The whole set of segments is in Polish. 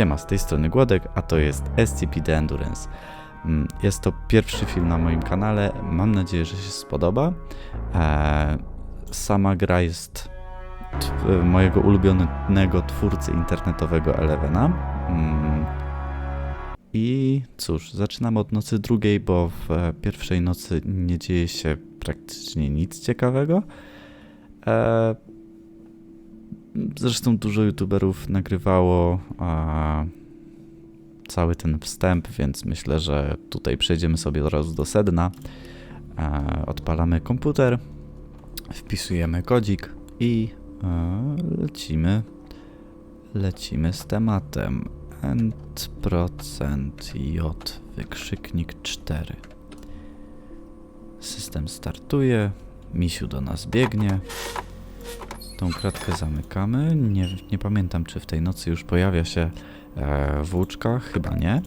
Siema, z tej strony Głodek, a to jest SCP The Endurance. Mm, Jest to pierwszy film na moim kanale, mam nadzieję, że się spodoba. Eee, Sama gra jest t- mojego ulubionego twórcy internetowego Elevena. Mm, I cóż, zaczynamy od nocy drugiej, bo w e, pierwszej nocy nie dzieje się praktycznie nic ciekawego. Zresztą dużo youtuberów nagrywało a, cały ten wstęp, więc myślę, że tutaj przejdziemy sobie od razu do sedna. E, odpalamy komputer, wpisujemy kodzik i e, lecimy. Lecimy z tematem. End% J wykrzyknik 4. System startuje, misiu do nas biegnie. Tą kratkę zamykamy. Nie, nie pamiętam, czy w tej nocy już pojawia się e, włóczka. Chyba nie.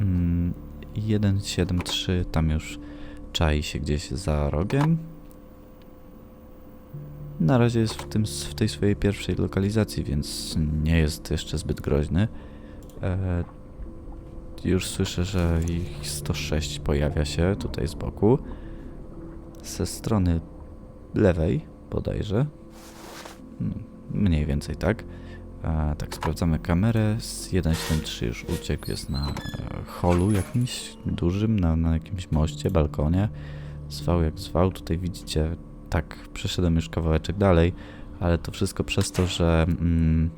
Mm, 173 tam już czai się gdzieś za rogiem. Na razie jest w, tym, w tej swojej pierwszej lokalizacji, więc nie jest jeszcze zbyt groźny. E, już słyszę, że ich 106 pojawia się tutaj z boku. Ze strony lewej bodajże. Mniej więcej tak. E, tak, sprawdzamy kamerę. Z 173 już uciekł, jest na e, holu jakimś dużym, na, na jakimś moście, balkonie. Zwał jak zwał. Tutaj widzicie, tak, przeszedłem już kawałeczek dalej, ale to wszystko przez to, że mm,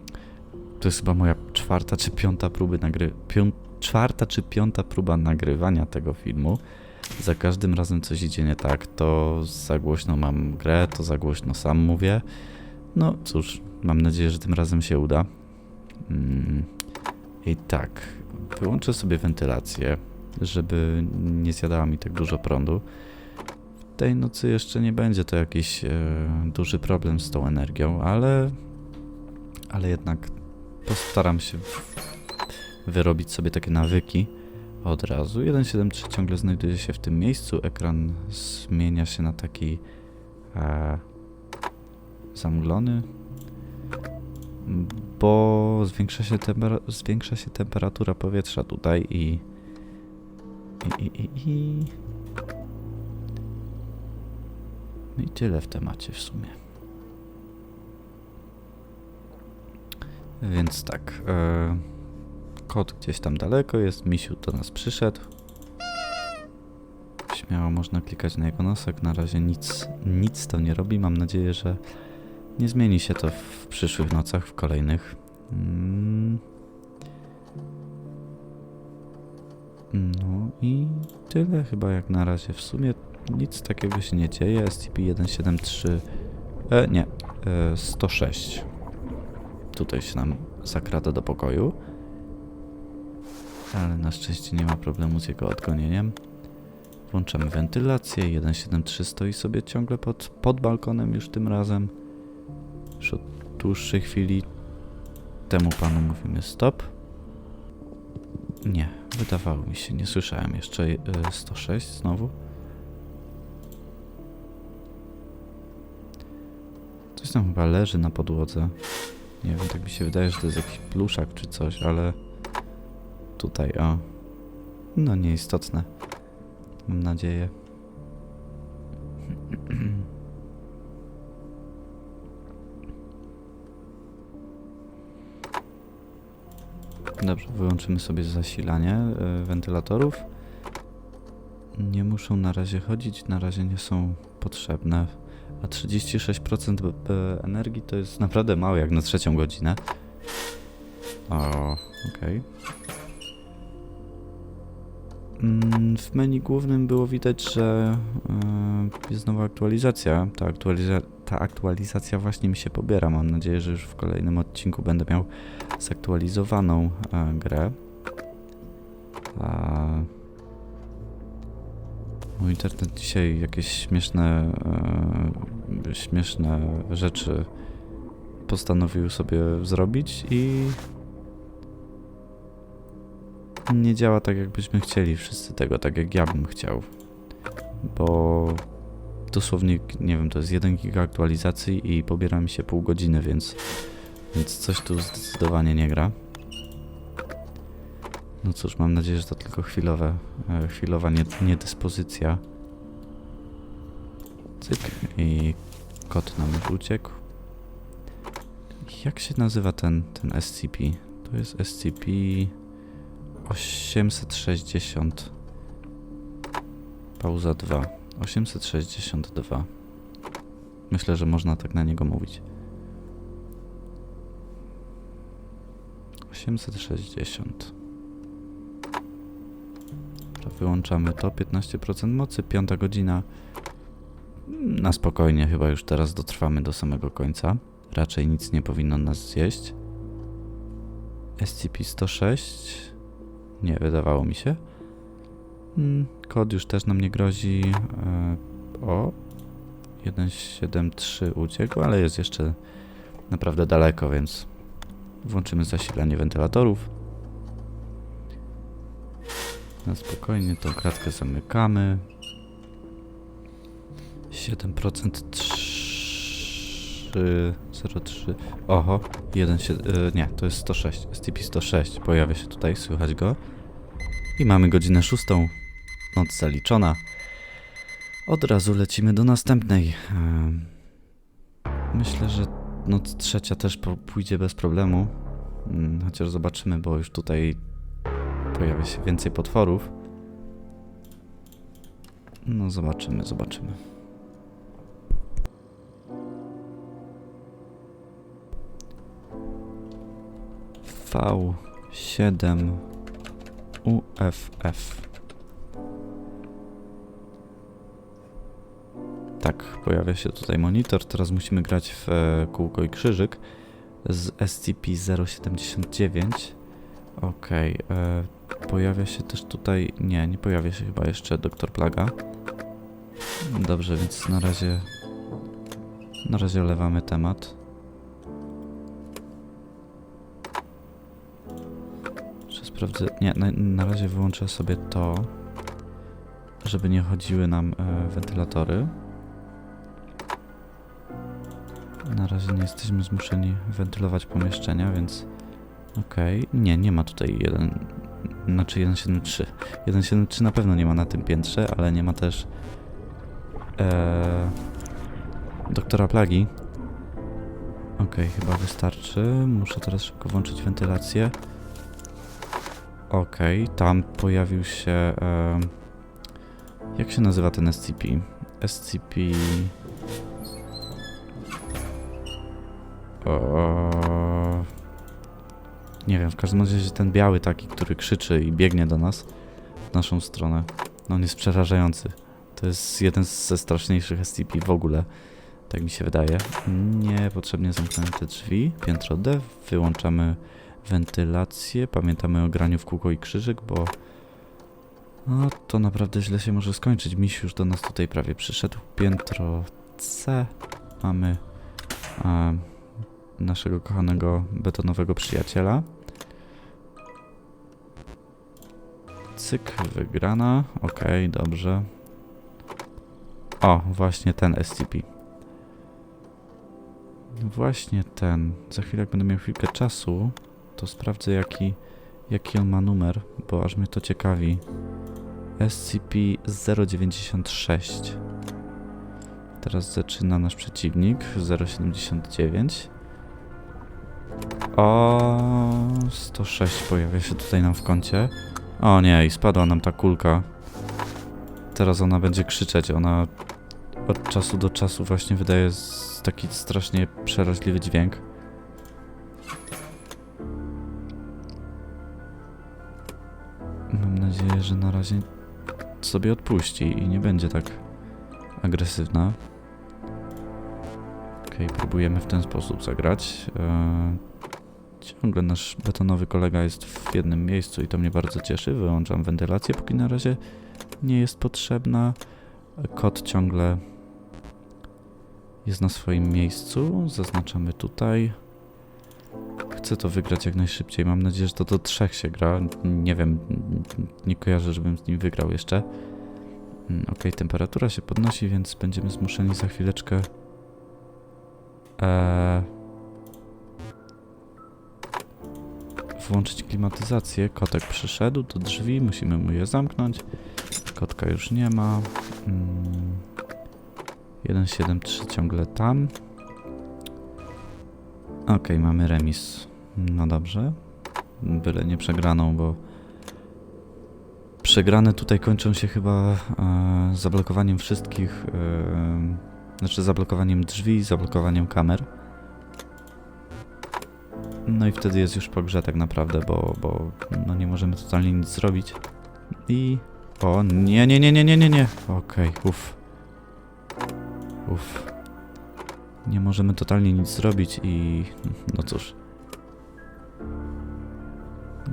to jest chyba moja czwarta czy piąta próby nagry... Pią... Czwarta czy piąta próba nagrywania tego filmu. Za każdym razem coś idzie nie tak, to za głośno mam grę, to za głośno sam mówię. No cóż, mam nadzieję, że tym razem się uda. Mm, I tak, wyłączę sobie wentylację, żeby nie zjadała mi tak dużo prądu. W tej nocy jeszcze nie będzie to jakiś e, duży problem z tą energią, ale, ale jednak postaram się wyrobić sobie takie nawyki od razu. 1.7.3 ciągle znajduje się w tym miejscu, ekran zmienia się na taki e, zamglony, bo zwiększa się, tempera- zwiększa się temperatura powietrza tutaj i i, i, i, i no i tyle w temacie w sumie. Więc tak, e, kot gdzieś tam daleko jest, misiu do nas przyszedł. Śmiało można klikać na jego nosek, na razie nic, nic to nie robi, mam nadzieję, że nie zmieni się to w przyszłych nocach, w kolejnych. Mm. No i tyle chyba jak na razie. W sumie nic takiego się nie dzieje. SCP-173... E, nie, e, 106. Tutaj się nam zakrada do pokoju. Ale na szczęście nie ma problemu z jego odgonieniem. Włączamy wentylację. 173 stoi sobie ciągle pod, pod balkonem już tym razem. Już od dłuższej chwili temu panu mówimy stop. Nie, wydawało mi się, nie słyszałem jeszcze y, 106 znowu. Coś tam chyba leży na podłodze. Nie wiem, tak mi się wydaje, że to jest jakiś pluszak czy coś, ale tutaj, o. No nieistotne. Mam nadzieję. Dobrze, wyłączymy sobie zasilanie y, wentylatorów. Nie muszą na razie chodzić, na razie nie są potrzebne. A 36% b- b- energii to jest naprawdę mało jak na trzecią godzinę. O, okej. Mm, W menu głównym było widać, że y, jest nowa aktualizacja. Ta, aktualiza- ta aktualizacja właśnie mi się pobiera. Mam nadzieję, że już w kolejnym odcinku będę miał zaktualizowaną e, grę. A... Mój internet dzisiaj jakieś śmieszne, e, śmieszne rzeczy postanowił sobie zrobić i nie działa tak, jakbyśmy chcieli wszyscy tego, tak jak ja bym chciał. Bo dosłownie, nie wiem, to jest 1 giga aktualizacji i pobiera mi się pół godziny, więc, więc coś tu zdecydowanie nie gra. No cóż, mam nadzieję, że to tylko chwilowe, e, chwilowa nie, niedyspozycja. Cyk i kot nam uciekł. Jak się nazywa ten, ten SCP? To jest SCP 860. Pauza 2. 862. Myślę, że można tak na niego mówić. 860. Dobra, Wyłączamy to. 15% mocy, piąta godzina. Na spokojnie, chyba już teraz dotrwamy do samego końca. Raczej nic nie powinno nas zjeść. SCP-106? Nie, wydawało mi się. Mm, Kod już też nam nie grozi. E, o, 173 uciekł, ale jest jeszcze naprawdę daleko, więc włączymy zasilanie wentylatorów. Na spokojnie tą kratkę zamykamy. 7% 3 03 Oho, 1 się, y, nie, to jest 106, SCP 106 pojawia się tutaj, słychać go. I mamy godzinę szóstą. Noc zaliczona. Od razu lecimy do następnej. Myślę, że noc trzecia też pójdzie bez problemu. Mm, Chociaż zobaczymy, bo już tutaj pojawia się więcej potworów. No zobaczymy, zobaczymy. V7 UFF. Tak, pojawia się tutaj monitor. Teraz musimy grać w e, kółko i krzyżyk z SCP-079. Okej, e, pojawia się też tutaj... Nie, nie pojawia się chyba jeszcze Doktor Plaga. Dobrze, więc na razie... Na razie olewamy temat. Sprawdzę... Nie, na, na razie wyłączę sobie to, żeby nie chodziły nam e, wentylatory. Na razie nie jesteśmy zmuszeni wentylować pomieszczenia, więc okej. Nie, nie ma tutaj jeden, znaczy 173. 173 na pewno nie ma na tym piętrze, ale nie ma też e, doktora plagi. Okej, chyba wystarczy. Muszę teraz szybko włączyć wentylację. Okej, tam pojawił się. E, jak się nazywa ten SCP? SCP. O... Nie wiem, w każdym razie ten biały taki, który krzyczy i biegnie do nas, w naszą stronę. No on jest przerażający. To jest jeden ze straszniejszych SCP w ogóle. Tak mi się wydaje. Niepotrzebnie zamknięte drzwi. Piętro D. Wyłączamy wentylację. Pamiętamy o graniu w kółko i krzyżyk, bo no, to naprawdę źle się może skończyć. Miś już do nas tutaj prawie przyszedł. Piętro C. Mamy e, naszego kochanego betonowego przyjaciela. Cyk, wygrana. Okej, dobrze. O, właśnie ten SCP. Właśnie ten. Za chwilę, jak będę miał chwilkę czasu, to sprawdzę jaki, jaki on ma numer, bo aż mnie to ciekawi. SCP-096. Teraz zaczyna nasz przeciwnik 079. O, 106 pojawia się tutaj nam w kącie. O nie, i spadła nam ta kulka. Teraz ona będzie krzyczeć. Ona od czasu do czasu właśnie wydaje taki strasznie przeraźliwy dźwięk. Nadzieję, że na razie sobie odpuści i nie będzie tak agresywna. Okej, próbujemy w ten sposób zagrać. Eee, ciągle nasz betonowy kolega jest w jednym miejscu i to mnie bardzo cieszy. Wyłączam wentylację, póki na razie nie jest potrzebna. Kot ciągle jest na swoim miejscu. Zaznaczamy tutaj. Chcę to wygrać jak najszybciej. Mam nadzieję, że to do trzech się gra. Nie wiem, nie kojarzę, żebym z nim wygrał jeszcze. Mm, Ok, temperatura się podnosi, więc będziemy zmuszeni za chwileczkę. Eee, włączyć klimatyzację. Kotek przyszedł do drzwi, musimy mu je zamknąć. Kotka już nie ma. Mm. 173 ciągle tam. Okej, mamy remis. No dobrze. Byle nie przegraną, bo przegrane tutaj kończą się chyba e, zablokowaniem wszystkich, e, znaczy zablokowaniem drzwi, zablokowaniem kamer. No i wtedy jest już po grze tak naprawdę, bo, bo no nie możemy totalnie nic zrobić. I... O, nie, nie, nie, nie, nie, nie, nie. Okej, uff. Uff. Nie możemy totalnie nic zrobić i... No cóż.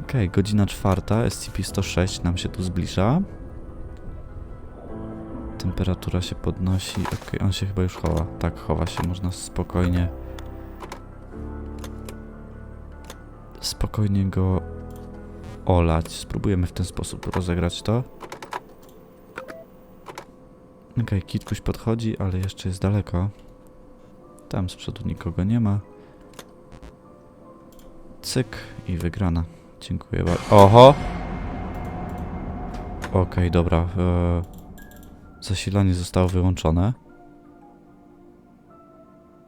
Okej, godzina czwarta, SCP-106 nam się tu zbliża. Temperatura się podnosi. Okej, on się chyba już chowa. Tak, chowa się, można spokojnie... Spokojnie go olać. Spróbujemy w ten sposób rozegrać to. Okej, Kitkuś podchodzi, ale jeszcze jest daleko. Tam z przodu nikogo nie ma. Cyk i wygrana. Dziękuję bardzo. Oho! Okej, dobra. E, zasilanie zostało wyłączone.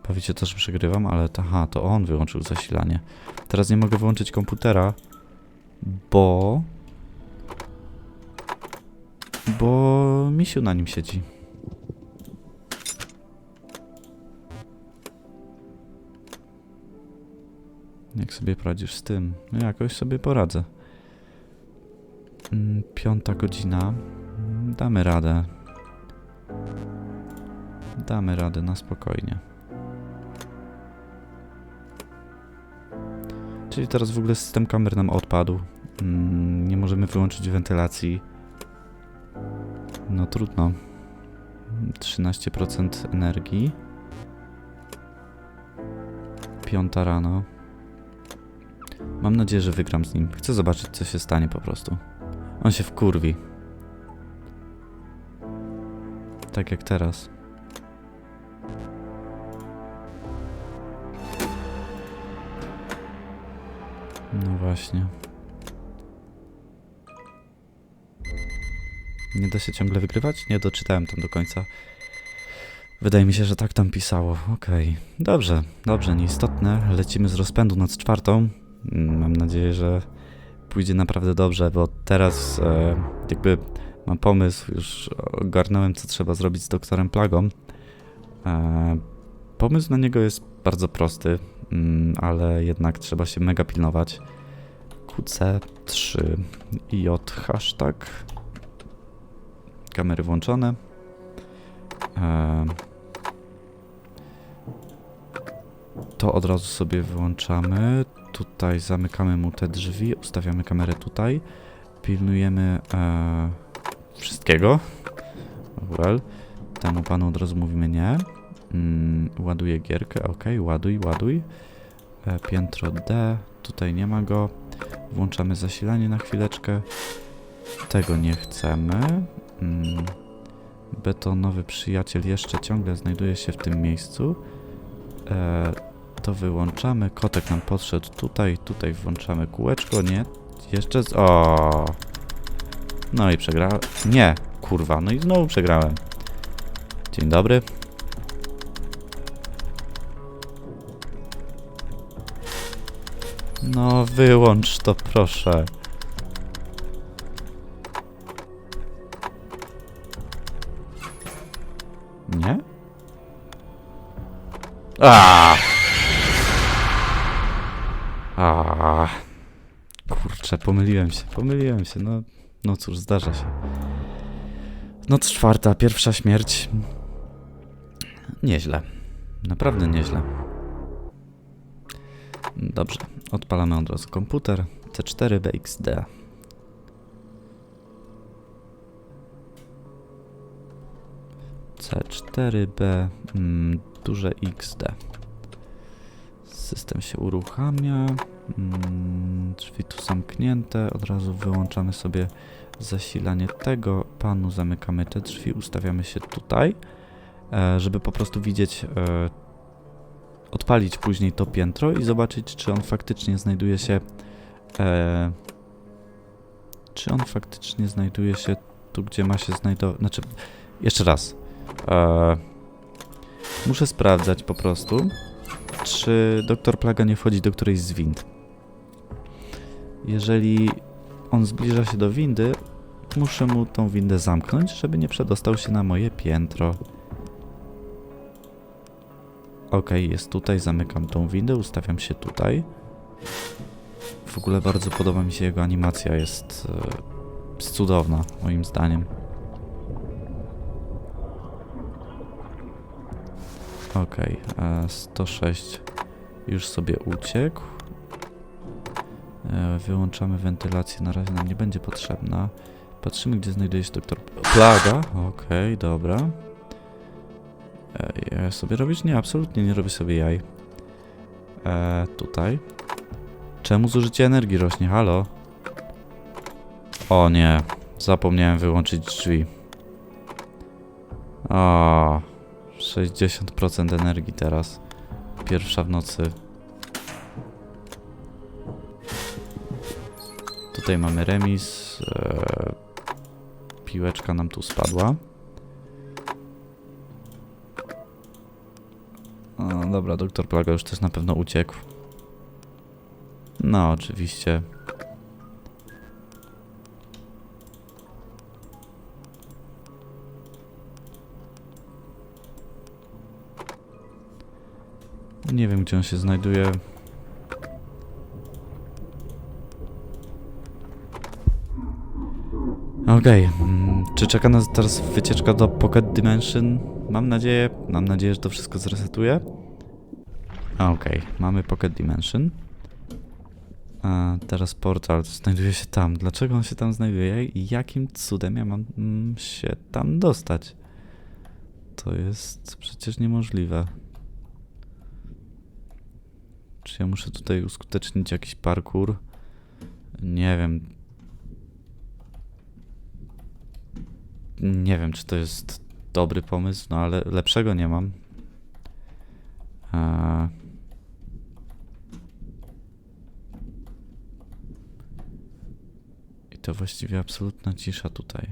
Powiecie to, że przegrywam, ale aha, to on wyłączył zasilanie. Teraz nie mogę wyłączyć komputera, bo... Bo misiu na nim siedzi. Jak sobie poradzisz z tym? No jakoś sobie poradzę. Mm, Piąta godzina. Mm, Damy radę. Damy radę na spokojnie. Czyli teraz w ogóle system kamer nam odpadł. Mm, Nie możemy wyłączyć wentylacji. No trudno. 13% energii. Piąta rano. Mam nadzieję, że wygram z nim. Chcę zobaczyć, co się stanie po prostu. On się wkurwi. Tak jak teraz. No właśnie. Nie da się ciągle wygrywać? Nie doczytałem tam do końca. Wydaje mi się, że tak tam pisało. Okej. Dobrze, dobrze, nieistotne. Lecimy z rozpędu nad czwartą. Mam nadzieję, że pójdzie naprawdę dobrze, bo teraz e, jakby mam pomysł, już ogarnąłem, co trzeba zrobić z doktorem Plagą. E, pomysł na niego jest bardzo prosty, mm, ale jednak trzeba się mega pilnować. QC3 i J hashtag. Kamery włączone. To od razu sobie wyłączamy. Tutaj zamykamy mu te drzwi, ustawiamy kamerę tutaj. Pilnujemy e, wszystkiego. Well. Temu panu od razu mówimy nie. Mm, ładuję gierkę, ok, ładuj, ładuj. E, piętro D, tutaj nie ma go. Włączamy zasilanie na chwileczkę. Tego nie chcemy. Mm, betonowy przyjaciel jeszcze ciągle znajduje się w tym miejscu. E, to wyłączamy. Kotek nam podszedł tutaj. Tutaj włączamy kółeczko. Nie. Jeszcze z... O. No i przegrałem. Nie. Kurwa. No i znowu przegrałem. Dzień dobry. No wyłącz to proszę. Nie? A. Kurczę, pomyliłem się, pomyliłem się. No, no cóż, zdarza się. Noc czwarta, pierwsza śmierć. Nieźle. Naprawdę nieźle. Dobrze, odpalamy od razu komputer. C4 BXD. C4B mm, duże XD. System się uruchamia. Mm, drzwi tu zamknięte. Od razu wyłączamy sobie zasilanie tego. Panu zamykamy te drzwi. Ustawiamy się tutaj, e, żeby po prostu widzieć, e, odpalić później to piętro i zobaczyć, czy on faktycznie znajduje się E, czy on faktycznie znajduje się tu, gdzie ma się znajdować? Znaczy, jeszcze raz. Muszę sprawdzać po prostu, czy doktor Plaga nie wchodzi do którejś z wind. Jeżeli on zbliża się do windy, muszę mu tą windę zamknąć, żeby nie przedostał się na moje piętro. Okej, jest tutaj, zamykam tą windę, ustawiam się tutaj. W ogóle bardzo podoba mi się jego animacja, jest, e, jest cudowna, moim zdaniem. E, 106 już sobie uciekł. E, Wyłączamy wentylację, na razie nam nie będzie potrzebna. Patrzymy, gdzie znajduje się doktor Plaga. Okej, dobra. E, ja sobie robić? Nie, absolutnie nie robię sobie jaj. E, tutaj. Czemu zużycie energii rośnie? Halo? O nie, zapomniałem wyłączyć drzwi. O, 60% energii teraz. Pierwsza w nocy. Tutaj mamy remis. E, piłeczka nam tu spadła. O, dobra, doktor Plaga już też na pewno uciekł. No, oczywiście. Nie wiem, gdzie on się znajduje. Okej, mm, czy czeka nas teraz wycieczka do Pocket Dimension? Mam nadzieję, mam nadzieję, że to wszystko zresetuje. Okej, mamy Pocket Dimension. A teraz portal znajduje się tam. Dlaczego on się tam znajduje i jakim cudem ja mam mm, się tam dostać? To jest przecież niemożliwe. Czy ja muszę tutaj uskutecznić jakiś parkour? Nie wiem. Nie wiem, czy to jest dobry pomysł, no ale lepszego nie mam. Eee. I to właściwie absolutna cisza tutaj.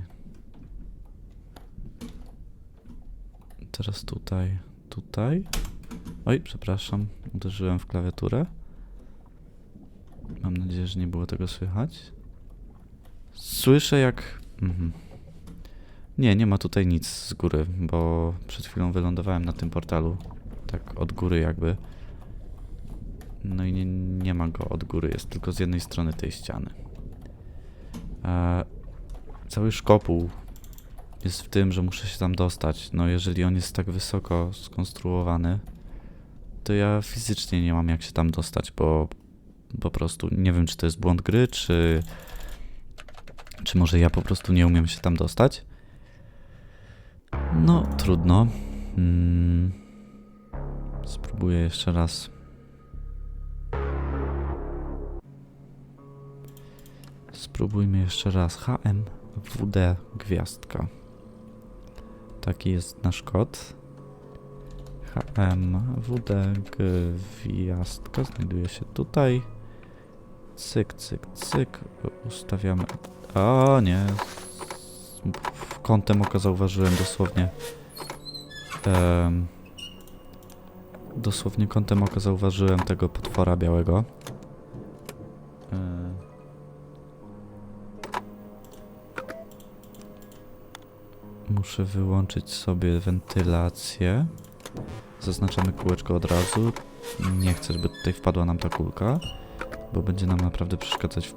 Teraz tutaj, tutaj. Oj, przepraszam, uderzyłem w klawiaturę. Mam nadzieję, że nie było tego słychać. Słyszę jak... Mhm. Nie, nie ma tutaj nic z góry, bo przed chwilą wylądowałem na tym portalu. Tak od góry jakby. No i nie, nie ma go od góry, jest tylko z jednej strony tej ściany. E, cały szkopuł jest w tym, że muszę się tam dostać. No jeżeli on jest tak wysoko skonstruowany, to ja fizycznie nie mam jak się tam dostać, bo po prostu nie wiem, czy to jest błąd gry, czy, czy może ja po prostu nie umiem się tam dostać. No, trudno. Mm. Spróbuję jeszcze raz. Spróbujmy jeszcze raz. HMWD gwiazdka. Taki jest nasz kod. HMWD gwiazdka znajduje się tutaj. Cyk, cyk, cyk. Ustawiamy. O nie. W kątem oka zauważyłem dosłownie. Dosłownie kątem oka zauważyłem tego potwora białego. E, Muszę wyłączyć sobie wentylację. Zaznaczamy kółeczko od razu. Nie chcę, żeby tutaj wpadła nam ta kulka, bo będzie nam naprawdę przeszkadzać w,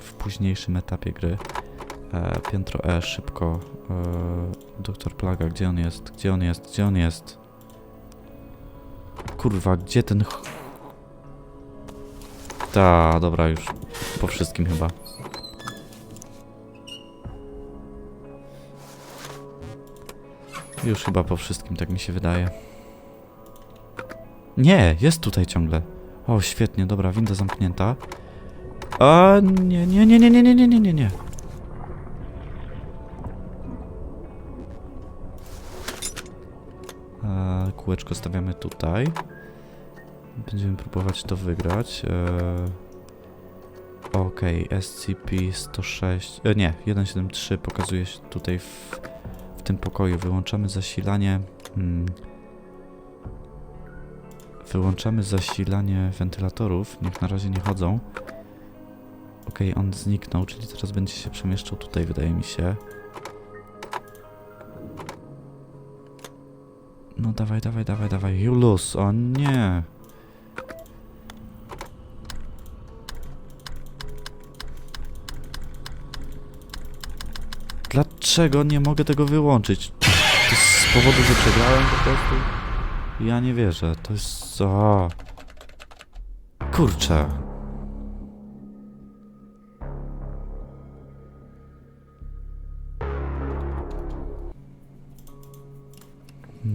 w późniejszym etapie gry. E, piętro E, szybko. E, Doktor Plaga, gdzie on jest? Gdzie on jest? Gdzie on jest? Kurwa, gdzie ten... ch- Ta, dobra, już po wszystkim chyba. Już chyba po wszystkim, tak mi się wydaje. Nie, jest tutaj ciągle. O, świetnie, dobra, winda zamknięta. A nie, nie, nie, nie, nie, nie, nie, nie, nie, kółeczko stawiamy tutaj. Będziemy próbować to wygrać. E, Okej, SCP-106, e, nie, 173 pokazuje się tutaj w, w tym pokoju. Wyłączamy zasilanie. Mm, wyłączamy zasilanie wentylatorów. Niech na razie nie chodzą. Okej, on zniknął, czyli teraz będzie się przemieszczał tutaj, wydaje mi się. No dawaj, dawaj, dawaj, dawaj. Julus, o nie. Dlaczego nie mogę tego wyłączyć? To z powodu, że przegrałem po prostu? Ja nie wierzę. To jest... O. Kurczę.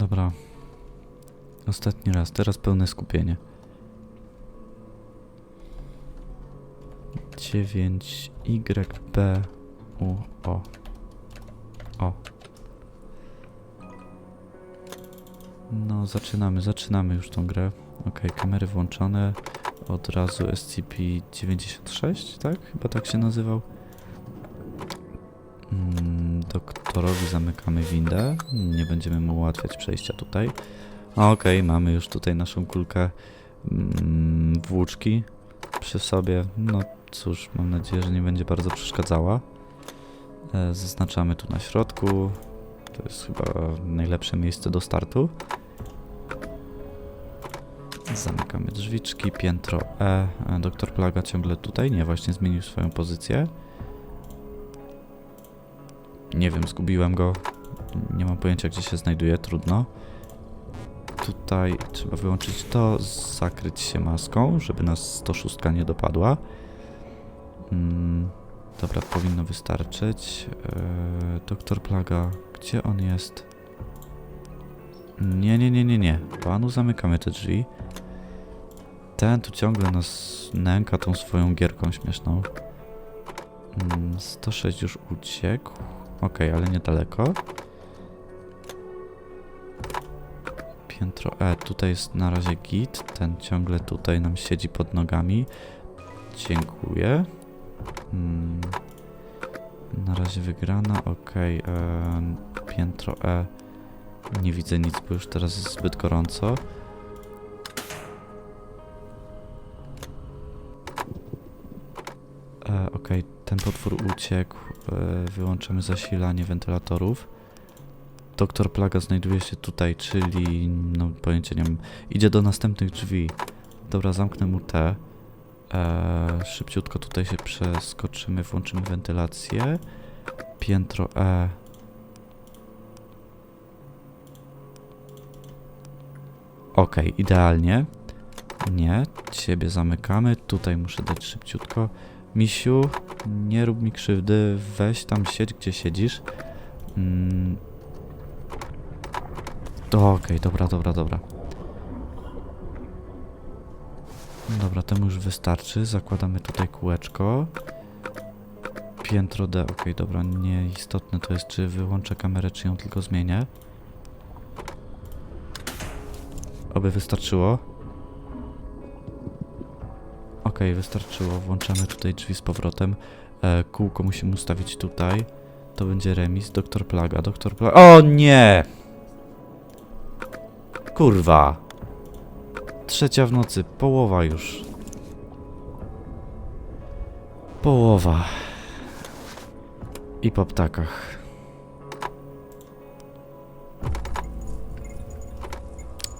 Dobra. Ostatni raz. Teraz pełne skupienie. 9 YB U O. O. No, zaczynamy, zaczynamy już tą grę. Ok, kamery włączone. Od razu SCP-96, tak? Chyba tak się nazywał. Mm, doktorowi zamykamy windę. Nie będziemy mu ułatwiać przejścia tutaj. Ok, mamy już tutaj naszą kulkę mm, włóczki przy sobie. No cóż, mam nadzieję, że nie będzie bardzo przeszkadzała. E, Zaznaczamy tu na środku. To jest chyba najlepsze miejsce do startu. Zamykamy drzwiczki, piętro E. E, Doktor Plaga ciągle tutaj. Nie, właśnie zmienił swoją pozycję. Nie wiem, zgubiłem go. Nie mam pojęcia, gdzie się znajduje, trudno. Tutaj trzeba wyłączyć to, zakryć się maską, żeby nas 106 nie dopadła. Mm, dobra, powinno wystarczyć. Eee, doktor Plaga, gdzie on jest? Nie, nie, nie, nie, nie. Panu zamykamy te drzwi. Ten tu ciągle nas nęka tą swoją gierką śmieszną. Mm, 106 już uciekł. Okej, ale niedaleko. Piętro E, tutaj jest na razie git. Ten ciągle tutaj nam siedzi pod nogami. Dziękuję. Mm, na razie wygrana, okej. em, piętro E. Nie widzę nic, bo już teraz jest zbyt gorąco. E, okej, ten potwór uciekł. E, wyłączamy zasilanie wentylatorów. Doktor Plaga znajduje się tutaj, czyli, no pojęcia nie mam, idzie do następnych drzwi. Dobra, zamknę mu te. E, szybciutko tutaj się przeskoczymy, włączymy wentylację. Piętro E. Ok, idealnie. Nie, ciebie zamykamy. Tutaj muszę dać szybciutko. Misiu, nie rób mi krzywdy. Weź tam siedź, gdzie siedzisz. Mm. To Okej, dobra, dobra, dobra. Dobra, temu już wystarczy. Zakładamy tutaj kółeczko. Piętro D, okej, dobra, nieistotne to jest, czy wyłączę kamerę, czy ją tylko zmienię. Oby wystarczyło. Okej, wystarczyło. Włączamy tutaj drzwi z powrotem. E, kółko musimy ustawić tutaj. To będzie remis. Doktor Plaga, doktor Plaga. O nie! Kurwa. Trzecia w nocy, połowa już. Połowa. I po ptakach.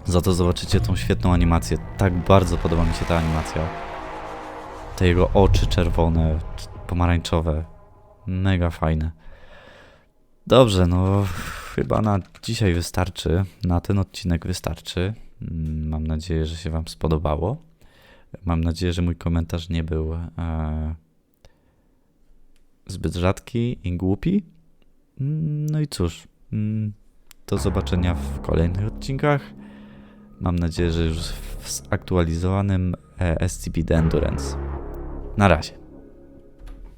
Za to zobaczycie tą świetną animację. Tak bardzo podoba mi się ta animacja. Te jego oczy czerwone, pomarańczowe. Mega fajne. Dobrze, no chyba na dzisiaj wystarczy. Na ten odcinek wystarczy. Mm, Mam nadzieję, że się Wam spodobało. Mam nadzieję, że mój komentarz nie był e, zbyt rzadki i głupi. Mm, No i cóż, mm, do zobaczenia w kolejnych odcinkach. Mam nadzieję, że już w zaktualizowanym e, SCP The Endurance. Na razie.